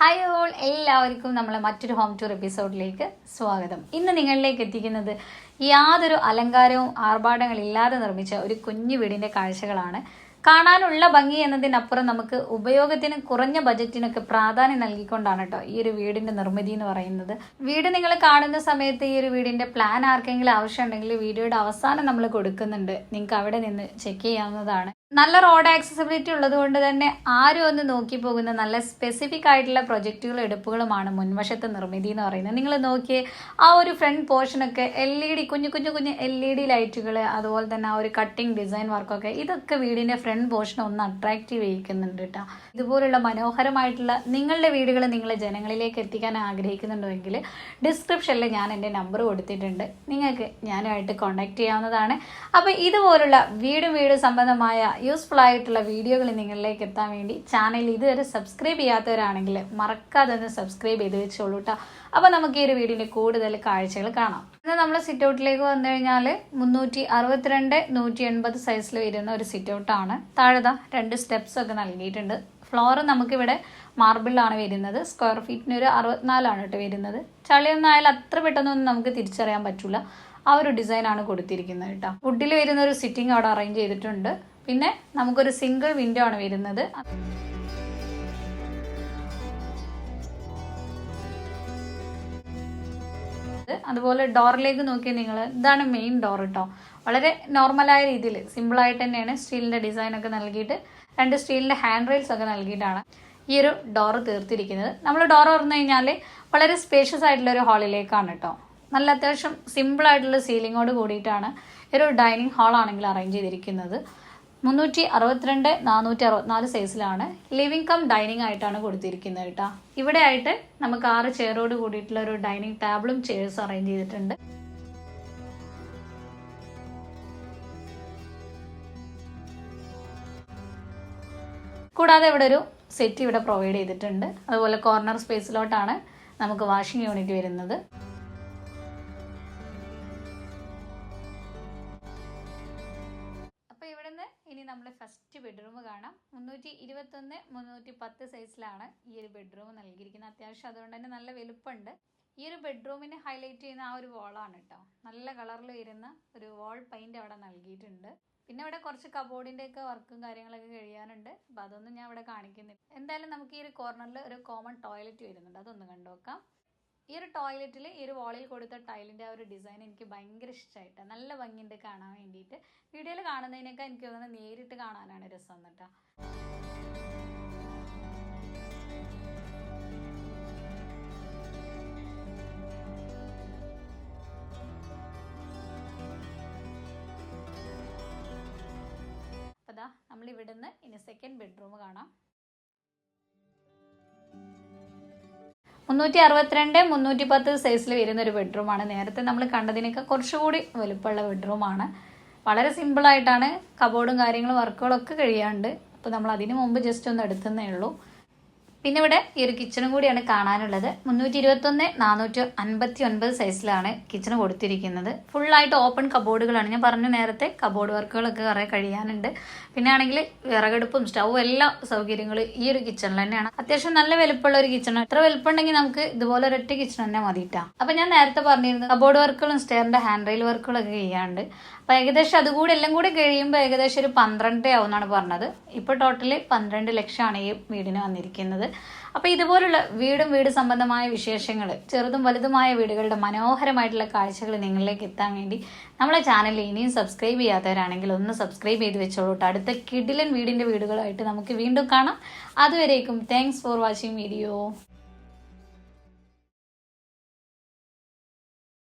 Hi all എല്ലാവർക്കും നമ്മളെ മറ്റൊരു ഹോം ടൂർ എപ്പിസോഡിലേക്ക് സ്വാഗതം. ഇന്ന് നിങ്ങളിലേക്ക് എത്തിക്കുന്നത് യാതൊരു അലങ്കാരവും ആർഭാടങ്ങളില്ലാതെ നിർമ്മിച്ച ഒരു കുഞ്ഞു വീടിന്റെ കാഴ്ചകളാണ്. കാണാനുള്ള ഭംഗി എന്നതിനപ്പുറം നമുക്ക് ഉപയോഗത്തിന് കുറഞ്ഞ ബജറ്റിനൊക്കെ പ്രാധാന്യം നൽകിക്കൊണ്ടാണ് കേട്ടോ ഈ ഒരു വീടിന്റെ നിർമ്മിതി എന്ന് പറയുന്നത്. വീട് നിങ്ങൾ കാണുന്ന സമയത്ത് ഈ ഒരു വീടിന്റെ പ്ലാൻ ആർക്കെങ്കിലും ആവശ്യമുണ്ടെങ്കിൽ വീഡിയോയുടെ അവസാനം നമ്മൾ കൊടുക്കുന്നുണ്ട്. നിങ്ങൾക്ക് അവിടെ നിന്ന് ചെക്ക് ചെയ്യാവുന്നതാണ്. നല്ല റോഡ് ആക്സസിബിലിറ്റി ഉള്ളത് കൊണ്ട് തന്നെ ആരും ഒന്ന് നോക്കി പോകുന്ന നല്ല സ്പെസിഫിക് ആയിട്ടുള്ള പ്രൊജക്റ്റുകളും എടുപ്പുകളുമാണ് മുൻവശത്തെ നിർമ്മിതി എന്ന് പറയുന്നത്. നിങ്ങൾ നോക്കിയേ ആ ഒരു ഫ്രണ്ട് പോർഷനൊക്കെ എൽ ഇ ഡി കുഞ്ഞു കുഞ്ഞു കുഞ്ഞു എൽ ഇ ഡി ലൈറ്റുകൾ അതുപോലെ തന്നെ ആ ഒരു കട്ടിങ് ഡിസൈൻ വർക്കൊക്കെ ഇതൊക്കെ വീടിന്റെ ഫ്രണ്ട് പോർഷൻ ഒന്ന് അട്രാക്റ്റീവ് ചെയ്യിക്കുന്നുണ്ട് കേട്ടോ ഇതുപോലുള്ള മനോഹരമായിട്ടുള്ള നിങ്ങളുടെ വീടുകൾ നിങ്ങളെ ജനങ്ങളിലേക്ക് എത്തിക്കാൻ ആഗ്രഹിക്കുന്നുണ്ടെങ്കിൽ ഡിസ്ക്രിപ്ഷനിൽ ഞാൻ എന്റെ നമ്പർ കൊടുത്തിട്ടുണ്ട്. നിങ്ങൾക്ക് ഞാനുമായിട്ട് കോൺടാക്റ്റ് ചെയ്യാവുന്നതാണ്. അപ്പോൾ ഇതുപോലുള്ള വീടും വീട് സംബന്ധമായ യൂസ്ഫുൾ ആയിട്ടുള്ള വീഡിയോകൾ നിങ്ങളിലേക്ക് എത്താൻ വേണ്ടി ചാനൽ ഇതുവരെ സബ്സ്ക്രൈബ് ചെയ്യാത്തവരാണെങ്കിൽ മറക്കാതെ ഒന്ന് സബ്സ്ക്രൈബ് ചെയ്ത് വെച്ചോളൂ കേട്ടോ അപ്പോൾ നമുക്ക് ഈ ഒരു വീഡിയോയിൽ കൂടുതൽ കാഴ്ചകൾ കാണാം. ഇന്ന് നമ്മൾ സിറ്റ് ഔട്ടിലേക്ക് വന്നു കഴിഞ്ഞാൽ മുന്നൂറ്റി അറുപത്തിരണ്ട് നൂറ്റി എൺപത് സൈസിൽ വരുന്ന ഒരു സിറ്റ് ഔട്ടാണ് താഴെതാ രണ്ട് സ്റ്റെപ്സ് ഒക്കെ നൽകിയിട്ടുണ്ട്. ഫ്ലോർ നമുക്കിവിടെ മാർബിളാണ് വരുന്നത്. സ്ക്വയർ ഫീറ്റിന് ഒരു അറുപത്തിനാലാണ് കേട്ടോ വരുന്നത്. ചളിയൊന്നും ആയാലും അത്ര പെട്ടെന്നൊന്നും നമുക്ക് തിരിച്ചറിയാൻ പറ്റില്ല ആ ഒരു ഡിസൈനാണ് കൊടുത്തിരിക്കുന്നത് കേട്ടോ വുഡിൽ വരുന്ന ഒരു സിറ്റിംഗ് അവിടെ അറേഞ്ച് ചെയ്തിട്ടുണ്ട്. പിന്നെ നമുക്കൊരു സിംഗിൾ വിൻഡോ ആണ് വരുന്നത്. അതുപോലെ ഡോറിലേക്ക് നോക്കി നിങ്ങൾ ഇതാണ് മെയിൻ ഡോർ കേട്ടോ വളരെ നോർമലായ രീതിയിൽ സിമ്പിൾ ആയിട്ട് തന്നെയാണ് സ്റ്റീലിന്റെ ഡിസൈൻ ഒക്കെ നൽകിയിട്ട് രണ്ട് സ്റ്റീലിന്റെ ഹാൻഡ് റെയിൽസ് ഒക്കെ നൽകിയിട്ടാണ് ഈ ഒരു ഡോർ തീർത്തിരിക്കുന്നത്. നമ്മൾ ഡോർ തുറന്നു കഴിഞ്ഞാൽ വളരെ സ്പേഷ്യസ് ആയിട്ടുള്ള ഒരു ഹാളിലേക്കാണ് കേട്ടോ നല്ല അത്യാവശ്യം സിമ്പിൾ ആയിട്ടുള്ള സീലിങ്ങോട് കൂടിയിട്ടാണ് ഒരു ഡൈനിങ് ഹാളാണെങ്കിൽ അറേഞ്ച് ചെയ്തിരിക്കുന്നത്. മുന്നൂറ്റി അറുപത്തിരണ്ട് നാനൂറ്റി അറുപത്തിനാല് സൈസിലാണ് ലിവിംഗ് കം ഡൈനിങ് ആയിട്ടാണ് കൊടുത്തിരിക്കുന്നത് കേട്ടോ. ഇവിടെ ആയിട്ട് നമുക്ക് ആറ് ചെയറോട് കൂടിയിട്ടുള്ള ഒരു ഡൈനിങ് ടേബിളും ചെയർസ് അറേഞ്ച് ചെയ്തിട്ടുണ്ട്. കൂടാതെ ഇവിടെ ഒരു സെറ്റ് ഇവിടെ പ്രൊവൈഡ് ചെയ്തിട്ടുണ്ട്. അതുപോലെ കോർണർ സ്പേസിലോട്ടാണ് നമുക്ക് വാഷിംഗ് യൂണിറ്റ് വരുന്നത്. ബെഡ്റൂം കാണാം. മുന്നൂറ്റി ഇരുപത്തൊന്ന് മുന്നൂറ്റി പത്ത് സൈസിലാണ് ഈ ഒരു ബെഡ്റൂം നൽകിയിരിക്കുന്നത്. അത്യാവശ്യം അതുകൊണ്ട് തന്നെ നല്ല വലുപ്പമുണ്ട്. ഈ ഒരു ബെഡ്റൂമിനെ ഹൈലൈറ്റ് ചെയ്യുന്ന ആ ഒരു വാളാണ് കേട്ടോ നല്ല കളറിൽ വരുന്ന ഒരു വാൾ പെയിന്റ് അവിടെ നൽകിയിട്ടുണ്ട്. പിന്നെ ഇവിടെ കുറച്ച് കബോർഡിന്റെ ഒക്കെ വർക്കും കാര്യങ്ങളൊക്കെ കഴിയാനുണ്ട്. അപ്പോൾ അതൊന്നും ഞാൻ ഇവിടെ കാണിക്കുന്നില്ല. എന്തായാലും നമുക്ക് ഈ ഒരു കോർണറിൽ ഒരു കോമൺ ടോയ്ലറ്റ് വരുന്നുണ്ട്. അതൊന്ന് കണ്ടു നോക്കാം ഈ ഒരു ടോയ്ലറ്റിൽ ഈ ഒരു വാളിൽ കൊടുത്ത ടൈലിന്റെ ആ ഒരു ഡിസൈൻ എനിക്ക് ഭയങ്കര ഇഷ്ടമായിട്ട് നല്ല ഭംഗിയുണ്ട് കാണാൻ വേണ്ടിയിട്ട്. വീഡിയോയിൽ കാണുന്നതിനൊക്കെ എനിക്ക് തോന്നുന്നത് നേരിട്ട് കാണാനാണ് രസം കേട്ടോ അപ്പോൾ ദാ നമ്മൾ ഇവിടുന്ന് ഇനി സെക്കൻഡ് ബെഡ്റൂം കാണാം. മുന്നൂറ്റി അറുപത്തിരണ്ട് മുന്നൂറ്റി പത്ത് സൈസിൽ വരുന്ന ഒരു ബെഡ്റൂമാണ്. നേരത്തെ നമ്മൾ കണ്ടതിനൊക്കെ കുറച്ചുകൂടി വലുപ്പമുള്ള ബെഡ്റൂമാണ്. വളരെ സിമ്പിളായിട്ടാണ് കബോർഡും കാര്യങ്ങളും വർക്കുകളൊക്കെ കഴിയാണ്ട്. അപ്പോൾ നമ്മൾ അതിന് മുമ്പ് ജസ്റ്റ് ഒന്ന് എടുത്തുന്നേ ഉള്ളൂ. പിന്നെ ഇവിടെ ഈ ഒരു കിച്ചണും കൂടിയാണ് കാണാനുള്ളത്. മുന്നൂറ്റി ഇരുപത്തൊന്ന് നാനൂറ്റി അൻപത്തി ഒൻപത് സൈസിലാണ് കിച്ചൺ കൊടുത്തിരിക്കുന്നത്. ഫുള്ളായിട്ട് ഓപ്പൺ കബോർഡുകളാണ് ഞാൻ പറഞ്ഞു നേരത്തെ കബോർഡ് വർക്കുകളൊക്കെ കുറേ കഴിയാനുണ്ട്. പിന്നെ ആണെങ്കിൽ വിറകടുപ്പും സ്റ്റൗവും എല്ലാ സൗകര്യങ്ങളും ഈ ഒരു കിച്ചണിൽ തന്നെയാണ്. അത്യാവശ്യം നല്ല വലുപ്പമുള്ള ഒരു കിച്ചൺ എത്ര വലുപ്പമുണ്ടെങ്കിൽ നമുക്ക് ഇതുപോലെ ഒരൊറ്റ കിച്ചൺ തന്നെ മതിയിട്ടാ അപ്പൊ ഞാൻ നേരത്തെ പറഞ്ഞിരുന്നു കബോർഡ് വർക്കുകളും സ്റ്റെയറിന്റെ ഹാൻഡ് റെയിൽ വർക്കുകളൊക്കെ ചെയ്യാണ്ട് അപ്പൊ ഏകദേശം അതുകൂടി എല്ലാം കൂടി കഴിയുമ്പോൾ ഏകദേശം ഒരു പന്ത്രണ്ട് ആവും എന്നാണ് പറഞ്ഞത്. ഇപ്പൊ ടോട്ടൽ പന്ത്രണ്ട് ലക്ഷമാണ് ഈ വീടിന് വന്നിരിക്കുന്നത്. അപ്പോൾ ഇതുപോലുള്ള വീടും വീട് സംബന്ധമായ വിശേഷങ്ങൾ ചെറുതും വലുതുമായ വീടുകളുടെ മനോഹരമായിട്ടുള്ള കാഴ്ചകൾ നിങ്ങളിലേക്ക് എത്താൻ വേണ്ടി നമ്മളെ ചാനൽ ഇനിയും സബ്സ്ക്രൈബ് ചെയ്യാത്തവരാണെങ്കിൽ ഒന്ന് സബ്സ്ക്രൈബ് ചെയ്ത് വെച്ചോളൂട്ടോ അടുത്ത കിഡിലൻ വീടിന്റെ വീടുകളായിട്ട് നമുക്ക് വീണ്ടും കാണാം. അതുവരേക്കും താങ്ക്സ് ഫോർ വാച്ചിങ് വീഡിയോ